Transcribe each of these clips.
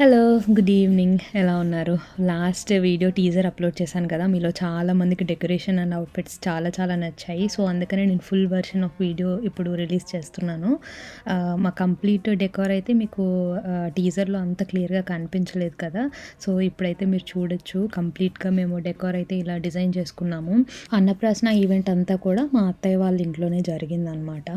Hello good evening ఎలా ఉన్నారు? Last video teaser upload చేశాను కదా మీలో చాలా మందికి డెకరేషన్ అండ్ అవుట్ఫిట్స్ చాలా చాలా నచ్చాయి. సో అందుకనే నేను ఫుల్ వర్షన్ ఆఫ్ వీడియో ఇప్పుడు రిలీజ్ చేస్తున్నాను. మా కంప్లీట్ డెకోర్ అయితే మీకు టీజర్లో అంత క్లియర్గా కనిపించలేదు కదా. సో ఇప్పుడైతే మీరు చూడొచ్చు. కంప్లీట్గా మేము డెకోర్ అయితే ఇలా డిజైన్ చేసుకున్నాము. అన్నప్రాసన ఈవెంట్ అంతా కూడా మా అత్తయ్య వాళ్ళ ఇంట్లోనే జరిగిందనమాట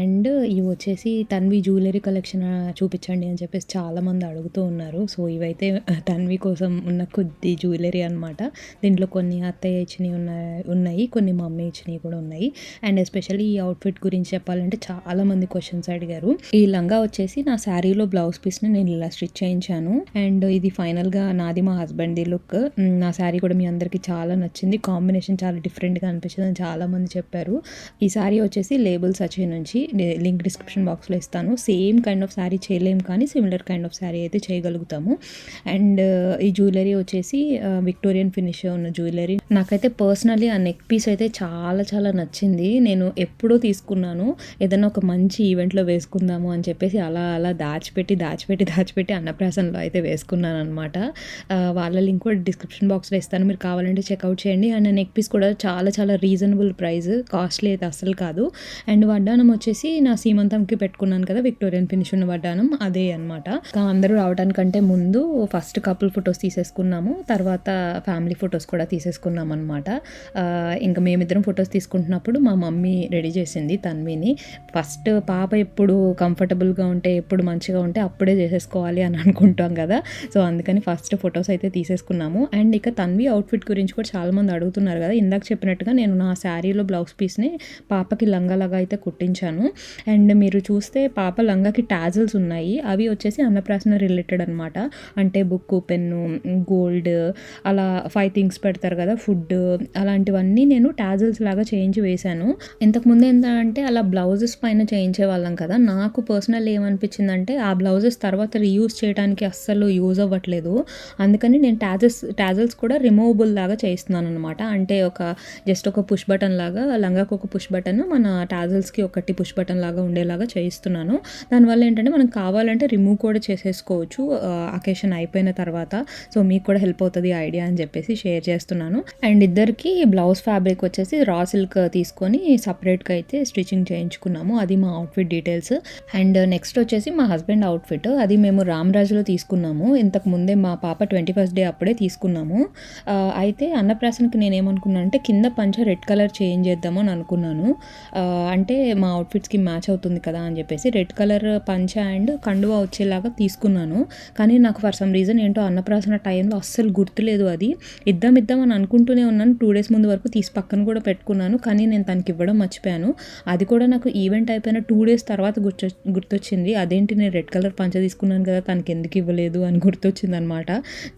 అండ్ ఇవి వచ్చేసి తన్వి జ్యువెలరీ కలెక్షన్ చూపించండి అని చెప్పేసి చాలామంది అడుగుతూ ఉన్నారు. సో ఇవైతే తన్వి కోసం ఉన్న కొద్ది జ్యువెలరీ అనమాట దీంట్లో కొన్ని అత్తయ్య ఇచ్చినవి ఉన్నాయి ఉన్నాయి. కొన్ని మమ్మీ ఇచ్చినవి కూడా ఉన్నాయి. అండ్ ఎస్పెషల్లీ ఈ అవుట్ఫిట్ గురించి చెప్పాలంటే చాలా మంది క్వశ్చన్స్ అడిగారు. ఈ లంగా వచ్చేసి నా శారీలో బ్లౌజ్ పీస్ని నేను ఇలా స్టిచ్ చేయించాను. అండ్ ఇది ఫైనల్గా నాది మా హస్బెండ్ది లుక్. నా శారీ కూడా మీ అందరికీ చాలా నచ్చింది. కాంబినేషన్ చాలా డిఫరెంట్గా అనిపించింది అని చాలామంది చెప్పారు. ఈ శారీ వచ్చేసి లేబుల్స్ వచ్చే నుంచి లింక్ డిస్క్రిప్షన్ బాక్స్లో ఇస్తాను. సేమ్ కైండ్ ఆఫ్ శారీ చేయలేము కానీ సిమిలర్ కైండ్ ఆఫ్ శారీ అయితే చేయగలుగుతాము. అండ్ ఈ జ్యువెలరీ వచ్చేసి విక్టోరియన్ ఫినిష్ ఉన్న జ్యువెలరీ. నాకైతే పర్సనలీ ఆ నెక్ పీస్ అయితే చాలా చాలా నచ్చింది. నేను ఎప్పుడో తీసుకున్నాను. ఏదైనా ఒక మంచి ఈవెంట్లో వేసుకుందాము అని చెప్పేసి అలా అలా దాచిపెట్టి దాచిపెట్టి దాచిపెట్టి అన్నప్రాసనలో అయితే వేసుకున్నాను అనమాట వాళ్ళ లింక్ కూడా డిస్క్రిప్షన్ బాక్స్లో ఇస్తాను. మీరు కావాలంటే చెక్అవుట్ చేయండి. అండ్ నెక్ పీస్ కూడా చాలా చాలా రీజనబుల్ ప్రైస్. కాస్ట్లీ అయితే అస్సలు కాదు. అండ్ వడ్డానం వచ్చేసి నా సీమంతంకి పెట్టుకున్నాను కదా విక్టోరియన్ ఫినిష్ ఉన్న వడ్డానం అదే అనమాట అందరూ రావడానికంటే ముందు ఫస్ట్ కపుల్ ఫొటోస్ తీసేసుకున్నాము తర్వాత ఫ్యామిలీ ఫొటోస్ కూడా తీసేసుకున్నాం అనమాట ఇంకా మేమిద్దరం ఫొటోస్ తీసుకుంటున్నప్పుడు మా మమ్మీ రెడీ చేసింది తన్విని. ఫస్ట్ పాప ఎప్పుడు కంఫర్టబుల్గా ఉంటే ఎప్పుడు మంచిగా ఉంటే అప్పుడే చేసేసుకోవాలి అని అనుకుంటాం కదా. సో అందుకని ఫస్ట్ ఫొటోస్ అయితే తీసేసుకున్నాము. అండ్ ఇక తన్వి అవుట్ఫిట్ గురించి కూడా చాలామంది అడుగుతున్నారు కదా. ఇందాక చెప్పినట్టుగా నేను నా శారీలో బ్లౌజ్ పీస్ని పాపకి లంగాలాగా అయితే కుట్టించాను. అండ్ మీరు చూస్తే పాప లంగాకి టాజల్స్ ఉన్నాయి. అవి వచ్చేసి అన్నప్రాసన రిలేటెడ్ అనమాట అంటే బుక్ పెన్ను గోల్డ్ అలా ఫైవ్ థింగ్స్ పెడతారు కదా ఫుడ్ అలాంటివన్నీ నేను టాజల్స్ లాగా చేయించి వేశాను. ఇంతకుముందు ఏంటంటే అలా బ్లౌజెస్ పైన చేయించే వాళ్ళం కదా నాకు పర్సనల్ ఏమనిపించిందంటే ఆ బ్లౌజెస్ తర్వాత రీయూజ్ చేయడానికి అస్సలు యూజ్ అవ్వట్లేదు. అందుకని నేను టాజల్స్ టాజల్స్ కూడా రిమూవబుల్ లాగా చేస్తున్నాను అనమాట అంటే ఒక జస్ట్ ఒక పుష్ బటన్ లాగా లంగాకు ఒక పుష్ బటన్ మన టాజల్స్కి ఒకటి పుష్ బటన్ లాగా ఉండేలాగా చేయిస్తున్నాను. దానివల్ల ఏంటంటే మనకు కావాలంటే రిమూవ్ కూడా చేసేసుకోవచ్చు. అకేషన్ అయిపోయిన తర్వాత. సో మీకు కూడా హెల్ప్ అవుతుంది ఐడియా అని చెప్పేసి షేర్ చేస్తున్నాను. అండ్ ఇద్దరికి బ్లౌజ్ ఫ్యాబ్రిక్ వచ్చేసి రా సిల్క్ తీసుకొని సపరేట్గా అయితే స్టిచ్చింగ్ చేయించుకున్నాము. అది మా అవుట్ఫిట్ డీటెయిల్స్ అండ్ నెక్స్ట్ వచ్చేసి మా హస్బెండ్ అవుట్ఫిట్ అది మేము రామరాజులో తీసుకున్నాము. ఇంతకు ముందే మా పాప ట్వంటీ ఫస్ట్ డే అప్పుడే తీసుకున్నాము. అయితే అన్నప్రాసనకి నేను ఏమనుకున్నాను అంటే కింద పంచ రెడ్ కలర్ చేంజ్ చేద్దాము అని అనుకున్నాను. అంటే మా అవుట్ఫిట్స్కి మ్యాచ్ అవుతుంది కదా అని చెప్పేసి. రెడ్ కలర్ పంచ అండ్ కండువా వచ్చేలాగా తీసుకున్నాను కానీ నాకు ఫర్ సమ్ రీజన్ ఏంటో అన్నప్రాసన టైంలో అస్సలు గుర్తులేదు అది. ఇద్దాం ఇద్దాం అని అనుకుంటూనే ఉన్నాను. టూ డేస్ ముందు వరకు తీసి పక్కన కూడా పెట్టుకున్నాను. కానీ నేను తనకి ఇవ్వడం మర్చిపోయాను. అది కూడా నాకు ఈవెంట్ అయిపోయిన టూ డేస్ తర్వాత గుర్తు గుర్తొచ్చింది. అదేంటి నేను రెడ్ కలర్ పంచ తీసుకున్నాను కదా తనకి ఎందుకు ఇవ్వలేదు? అని గుర్తొచ్చింది అనమాట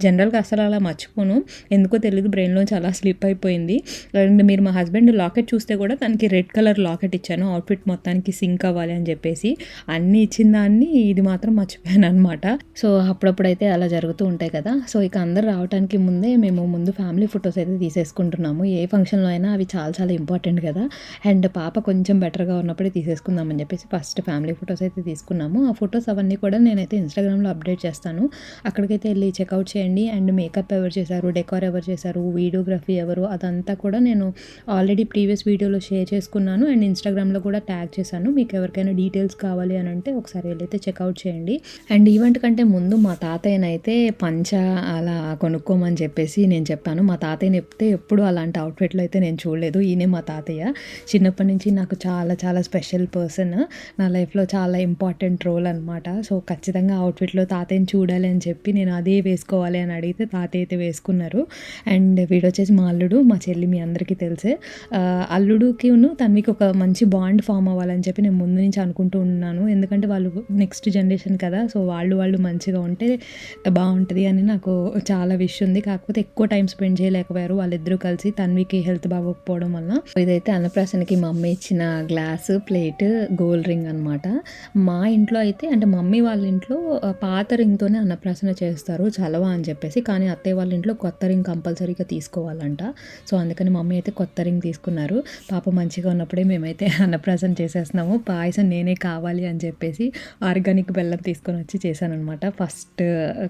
జనరల్గా అసలు అలా మర్చిపోను. ఎందుకో తెలియదు బ్రెయిన్లోంచి అలా స్లిప్ అయిపోయింది. అండ్ మీరు మా హస్బెండ్ లాకెట్ చూస్తే కూడా తనకి రెడ్ కలర్ లాకెట్ ఇచ్చాను. అవుట్ఫిట్ మొత్తానికి సింక్ అవ్వాలి అని చెప్పేసి అన్నీ ఇచ్చిన దాన్ని ఇది మాత్రం మర్చిపోయాను అనమాట సో అప్పుడప్పుడు అయితే అలా జరుగుతూ ఉంటాయి కదా. సో ఇక అందరు రావడానికి ముందే మేము ముందు ఫ్యామిలీ ఫొటోస్ అయితే తీసేసుకుంటున్నాము. ఏ ఫంక్షన్లో అయినా అవి చాలా చాలా ఇంపార్టెంట్ కదా. అండ్ పాప కొంచెం బెటర్గా ఉన్నప్పుడే తీసేసుకుందామని చెప్పేసి ఫస్ట్ ఫ్యామిలీ ఫొటోస్ అయితే తీసుకున్నాము. ఆ ఫొటోస్ అవన్నీ కూడా నేనైతే ఇన్స్టాగ్రామ్లో అప్డేట్ చేస్తాను. అక్కడికైతే వెళ్ళి చెక్అవుట్ చేయండి. అండ్ మేకప్ ఎవరు చేశారు? డెకార్ ఎవరు చేశారు? వీడియోగ్రఫీ ఎవరు? అదంతా కూడా నేను ఆల్రెడీ ప్రీవియస్ వీడియోలో షేర్ చేసుకున్నాను. అండ్ ఇన్స్టాగ్రామ్లో కూడా ట్యాగ్ చేశాను. మీకు ఎవరికైనా డీటెయిల్స్ కావాలి అని అంటే ఒకసారి వెళ్ళైతే చెక్అవుట్ చేయండి. అండ్ ఈవెంట్ కంటే ముందు మా తాతయ్యనైతే పంచ అలా కొనుక్కోమని చెప్పేసి నేను చెప్పాను. మా తాతయ్యని చెప్తే ఎప్పుడు అలాంటి అవుట్ఫిట్లో అయితే నేను చూడలేదు. ఈయనే మా తాతయ్య. చిన్నప్పటి నుంచి నాకు చాలా చాలా స్పెషల్ పర్సన్ నా లైఫ్లో చాలా ఇంపార్టెంట్ రోల్ అనమాట సో ఖచ్చితంగా అవుట్ఫిట్లో తాతయ్యని చూడాలి అని చెప్పి నేను అదే వేసుకోవాలి అని అడిగితే తాతయ్య అయితే వేసుకున్నారు. అండ్ వీడు వచ్చేసి మా అల్లుడు మా చెల్లి మీ అందరికీ తెలిసే. ఆ, అల్లుడుకి తనకి ఒక మంచి బాండ్ ఫామ్ అవ్వాలని చెప్పి నేను ముందు నుంచి అనుకుంటూ ఉన్నాను. ఎందుకంటే వాళ్ళు నెక్స్ట్ జనరేషన్ కదా. సో వాళ్ళు వాళ్ళు మంచిగా ఉంటే బాగుంటుంది అని నాకు చాలా విష్ ఉంది. కాకపోతే ఎక్కువ టైం స్పెండ్ చేయలేకపోయారు. వాళ్ళిద్దరూ కలిసి తన్వికి హెల్త్ బాగోకపోవడం వల్ల ఇదైతే అన్నప్రాసనకి మమ్మీ ఇచ్చిన గ్లాస్ ప్లేట్ గోల్డ్ రింగ్ అనమాట మా ఇంట్లో అయితే అంటే మమ్మీ వాళ్ళ ఇంట్లో పాత రింగ్తోనే అన్నప్రాసన చేస్తారు. చలవా అని చెప్పేసి. కానీ అత్తయ్య వాళ్ళ ఇంట్లో కొత్త రింగ్ కంపల్సరీగా తీసుకోవాలంట. సో అందుకని మమ్మీ అయితే కొత్త రింగ్ తీసుకున్నారు. పాప మంచిగా ఉన్నప్పుడే మేమైతే అన్నప్రాసన చేసేస్తున్నాము. పాయసం నేనే కావాలి అని చెప్పేసి ఆర్గానిక్ బెల్లం తీసుకొని వచ్చి చేశాను చేశాననమాట ఫస్ట్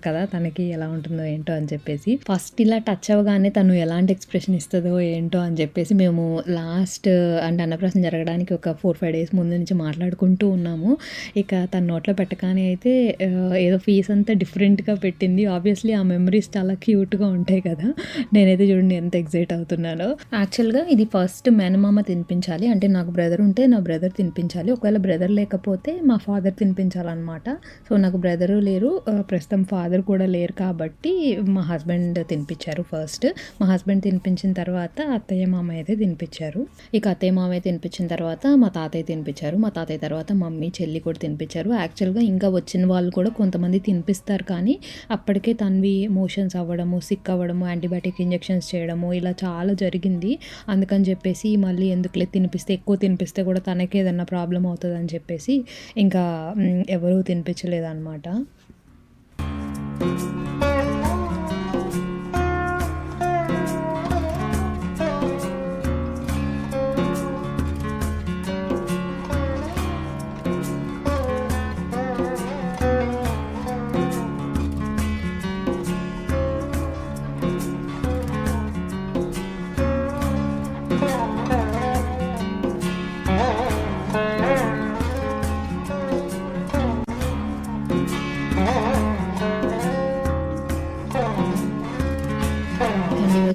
కదా తనకి ఎలా ఉంటుందో ఏంటో అని చెప్పేసి. ఫస్ట్ ఇలా టచ్ అవ్వగానే తను ఎలాంటి ఎక్స్ప్రెషన్ ఇస్తుందో ఏంటో అని చెప్పేసి మేము లాస్ట్ అంటే అన్నప్రాసం జరగడానికి ఒక ఫోర్ ఫైవ్ డేస్ ముందు నుంచి మాట్లాడుకుంటూ ఉన్నాము. ఇక తన నోట్లో పెట్టగానే అయితే ఏదో ఫీజ్ అంతా డిఫరెంట్గా పెట్టింది. ఆబ్వియస్లీ ఆ మెమరీస్ చాలా క్యూట్గా ఉంటాయి కదా. నేనైతే చూడండి ఎంత ఎగ్జైట్ అవుతున్నానో. యాక్చువల్గా ఇది ఫస్ట్ మేనమామ తినిపించాలి. అంటే నాకు బ్రదర్ ఉంటే నా బ్రదర్ తినిపించాలి. ఒకవేళ బ్రదర్ లేకపోతే మా ఫాదర్ తినిపించాలన్నమాట. సో నాకు బ్రదర్ లేరు. ప్రస్తుతం ఫాదర్ కూడా లేరు కాబట్టి మా హస్బెండ్ తినిపించారు ఫస్ట్. మా హస్బెండ్ తినిపించిన తర్వాత అత్తయ్య మామయ్య అయితే తినిపించారు. ఇక అత్తయ్య మామయ్య తినిపించిన తర్వాత మా తాతయ్య తినిపించారు. మా తాతయ్య తర్వాత మమ్మీ చెల్లి కూడా తినిపించారు. యాక్చువల్గా ఇంకా వచ్చిన వాళ్ళు కూడా కొంతమంది తినిపిస్తారు కానీ అప్పటికే తన్వి మోషన్స్ అవ్వడము సిక్ అవ్వడము యాంటీబయాటిక్ ఇంజెక్షన్స్ చేయడము ఇలా చాలా జరిగింది. అందుకని చెప్పేసి మళ్ళీ ఎందుకులే తినిపిస్తే ఎక్కువ తినిపిస్తే కూడా తనకి ఏదన్నా ప్రాబ్లం అవుతుంది అని చెప్పేసి ఇంకా ఎవరూ తినిపించలేదన్నమాట. అండ్ ఇది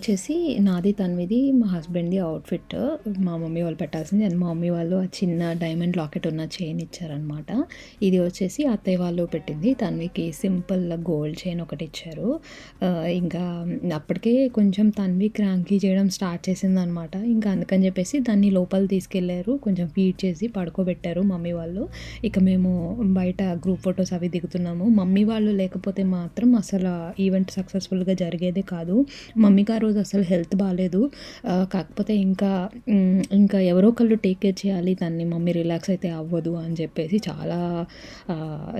వచ్చేసి నాది తన్విది మా హస్బెండ్ది అవుట్ఫిట్ మా మమ్మీ వాళ్ళు పెట్టాల్సింది అండ్ మా మమ్మీ వాళ్ళు ఆ చిన్న డైమండ్ లాకెట్ ఉన్న చైన్ ఇచ్చారనమాట ఇది వచ్చేసి అత్తయ్య వాళ్ళు పెట్టింది. తన్వికి సింపుల్ గోల్డ్ చైన్ ఒకటి ఇచ్చారు. ఇంకా అప్పటికే కొంచెం తన్వి క్రాంకీ చేయడం స్టార్ట్ చేసింది అనమాట ఇంకా అందుకని చెప్పేసి దాన్ని లోపల తీసుకెళ్ళారు. కొంచెం ఫీడ్ చేసి పడుకోబెట్టారు మమ్మీ వాళ్ళు. ఇక మేము బయట గ్రూప్ ఫొటోస్ అవి దిగుతున్నాము. మమ్మీ వాళ్ళు లేకపోతే మాత్రం అసలు ఈవెంట్ సక్సెస్ఫుల్గా జరిగేదే కాదు. మమ్మీకి ఆ రోజు అసలు హెల్త్ బాగాలేదు కాకపోతే ఇంకా ఇంకా ఎవరో ఒకళ్ళు టేక్ కేర్ చేయాలి దాన్ని మమ్మీ రిలాక్స్ అయితే అవ్వదు అని చెప్పేసి చాలా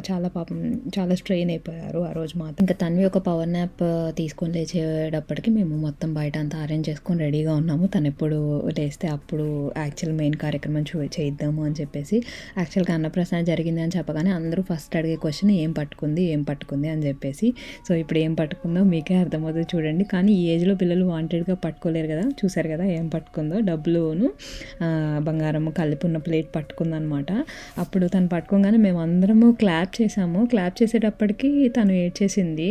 చాలా పాపం చాలా స్ట్రెయిన్ అయిపోయారు ఆ రోజు మాత్రం. ఇంకా తన్వి ఒక పవర్ నాప్ తీసుకొని లేచేటప్పటికి మేము మొత్తం బయట అంతా అరేంజ్ చేసుకొని రెడీగా ఉన్నాము. తను ఎప్పుడు లేస్తే అప్పుడు యాక్చువల్ మెయిన్ కార్యక్రమం చూ చేద్దాము అని చెప్పేసి యాక్చువల్గా అన్నప్రసన్న జరిగింది అని చెప్పగానే అందరూ ఫస్ట్ అడిగే క్వశ్చన్ ఏం పట్టుకుంది ఏం పట్టుకుంది అని చెప్పేసి. సో ఇప్పుడు ఏం పట్టుకుందో మీకే అర్థమవుతుంది చూడండి. కానీ ఈ ఏజ్లో పిల్లలు వాంటెడ్గా పట్టుకోలేరు కదా? చూసారు కదా ఏం పట్టుకుందో? డబ్బులును బంగారం కలిపి ఉన్న ప్లేట్ పట్టుకుందనమాట. అప్పుడు తను పట్టుకోగానే మేము అందరము క్లాప్ చేసాము క్లాప్ చేసేటప్పటికి తను ఏడ్చేసింది.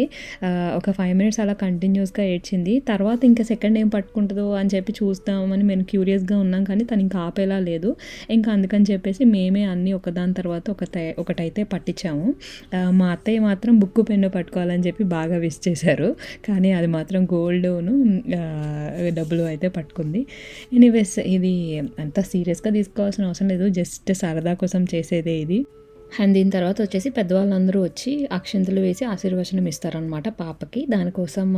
ఒక ఫైవ్ మినిట్స్ అలా కంటిన్యూస్గా ఏడ్చింది. తర్వాత ఇంకా సెకండ్ ఏం పట్టుకుంటుందో అని చెప్పి చూస్తామని మేము క్యూరియస్గా ఉన్నాం కానీ తను ఇంకా ఆపేలా లేదు. ఇంకా అందుకని చెప్పేసి మేమే అన్నీ ఒకదాని తర్వాత ఒక ఒకటైతే పట్టించాము. మా అత్తయ్య మాత్రం బుక్కు పెన్ను పట్టుకోవాలని చెప్పి బాగా విష్ చేశారు. కానీ అది మాత్రం గోల్డ్ను డబ్బులు అయితే పట్టుకుంది. ఎనీవేస్ ఇది అంత సీరియస్గా తీసుకోవాల్సిన అవసరం లేదు. జస్ట్ సరదా కోసం చేసేదే ఇది. అండ్ దీని తర్వాత వచ్చేసి పెద్దవాళ్ళందరూ వచ్చి అక్షంతలు వేసి ఆశీర్వచనం ఇస్తారనమాట పాపకి. దానికోసం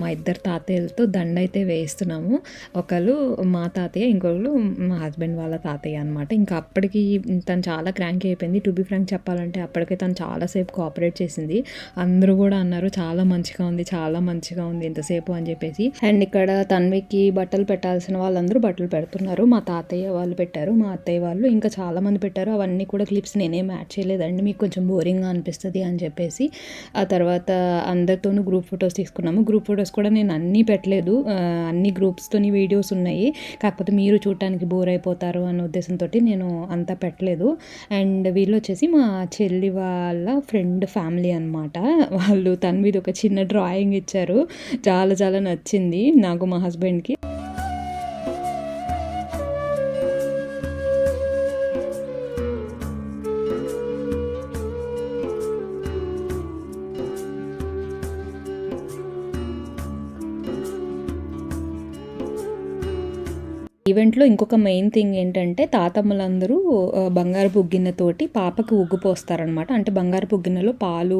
మా ఇద్దరు తాతయ్యలతో దండ అయితే వేయిస్తున్నాము. ఒకళ్ళు మా తాతయ్య ఇంకొకళ్ళు మా హస్బెండ్ వాళ్ళ తాతయ్య అనమాట ఇంకా అప్పటికి తను చాలా క్రాంక్ అయిపోయింది. టు బి ఫ్రాంక్ చెప్పాలంటే అప్పటికే తను చాలాసేపు కోఆపరేట్ చేసింది. అందరూ కూడా అన్నారు చాలా మంచిగా ఉంది చాలా మంచిగా ఉంది ఇంతసేపు అని చెప్పేసి. అండ్ ఇక్కడ తన్వికి బట్టలు పెట్టాల్సిన వాళ్ళందరూ బట్టలు పెడుతున్నారు. మా తాతయ్య వాళ్ళు పెట్టారు మా అత్తయ్య వాళ్ళు ఇంకా చాలామంది పెట్టారు. అవన్నీ కూడా క్లిప్స్ నేనే మ్యాచ్ చేయలేదండి. మీకు కొంచెం బోరింగ్గా అనిపిస్తుంది అని చెప్పేసి. ఆ తర్వాత అందరితోనూ గ్రూప్ ఫొటోస్ తీసుకున్నాము. గ్రూప్ ఫొటోస్ కూడా నేను అన్నీ పెట్టలేదు. అన్ని గ్రూప్స్తోని వీడియోస్ ఉన్నాయి. కాకపోతే మీరు చూడటానికి బోర్ అయిపోతారు అన్న ఉద్దేశంతో నేను అంతా పెట్టలేదు. అండ్ వీళ్ళు వచ్చేసి మా చెల్లి వాళ్ళ ఫ్రెండ్ ఫ్యామిలీ అనమాట వాళ్ళు తన మీద ఒక చిన్న డ్రాయింగ్ ఇచ్చారు. చాలా చాలా నచ్చింది నాకు మా హస్బెండ్కి. ఈవెంట్లో ఇంకొక మెయిన్ థింగ్ ఏంటంటే తాతమ్మలందరూ బంగారు బంగారపు గిన్నెతోటి పాపకి ఉగ్గు పోస్తారనమాట అంటే బంగారపు గిన్నెలో పాలు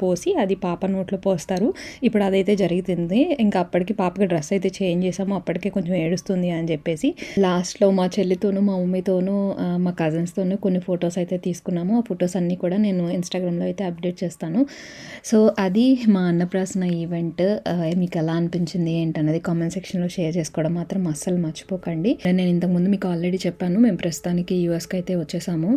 పోసి అది పాప నోట్లో పోస్తారు. ఇప్పుడు అదైతే జరుగుతుంది ఇంకా అప్పటికి పాపకి డ్రెస్ అయితే చేంజ్ చేసాము అప్పటికే కొంచెం ఏడుస్తుంది అని చెప్పేసి లాస్ట్లో మా చెల్లితోనూ మా మమ్మీతోనూ మా కజిన్స్తోనూ కొన్ని ఫొటోస్ అయితే తీసుకున్నాము. ఆ ఫొటోస్ అన్నీ కూడా నేను ఇన్స్టాగ్రామ్లో అయితే అప్డేట్ చేస్తాను. సో అది మా అన్నప్రాసన ఈవెంట్ మీకు ఎలా అనిపించింది ఏంటన్నది కామెంట్ సెక్షన్లో షేర్ చేసుకోవడం మాత్రం అస్సలు మర్చిపో అవ్వకండి నేను ఇంతకుముందు మీకు ఆల్రెడీ చెప్పాను మేము ప్రస్తుతానికి యూఎస్కి అయితే వచ్చేసాము.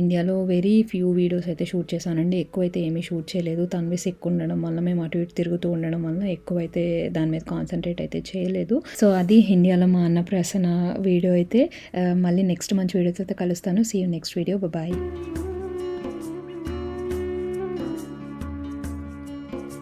ఇండియాలో వెరీ ఫ్యూ వీడియోస్ అయితే షూట్ చేశానండి. ఎక్కువైతే ఏమీ షూట్ చేయలేదు. తన్విస్ ఎక్కువ ఉండడం వల్ల మేము అటు ఇటు తిరుగుతూ ఉండడం వల్ల ఎక్కువైతే దాని మీద కాన్సన్ట్రేట్ అయితే చేయలేదు. సో అది ఇండియాలో మా అన్నప్రాసన వీడియో అయితే. మళ్ళీ నెక్స్ట్ మంచి వీడియోతో అయితే కలుస్తాను. See you next video bye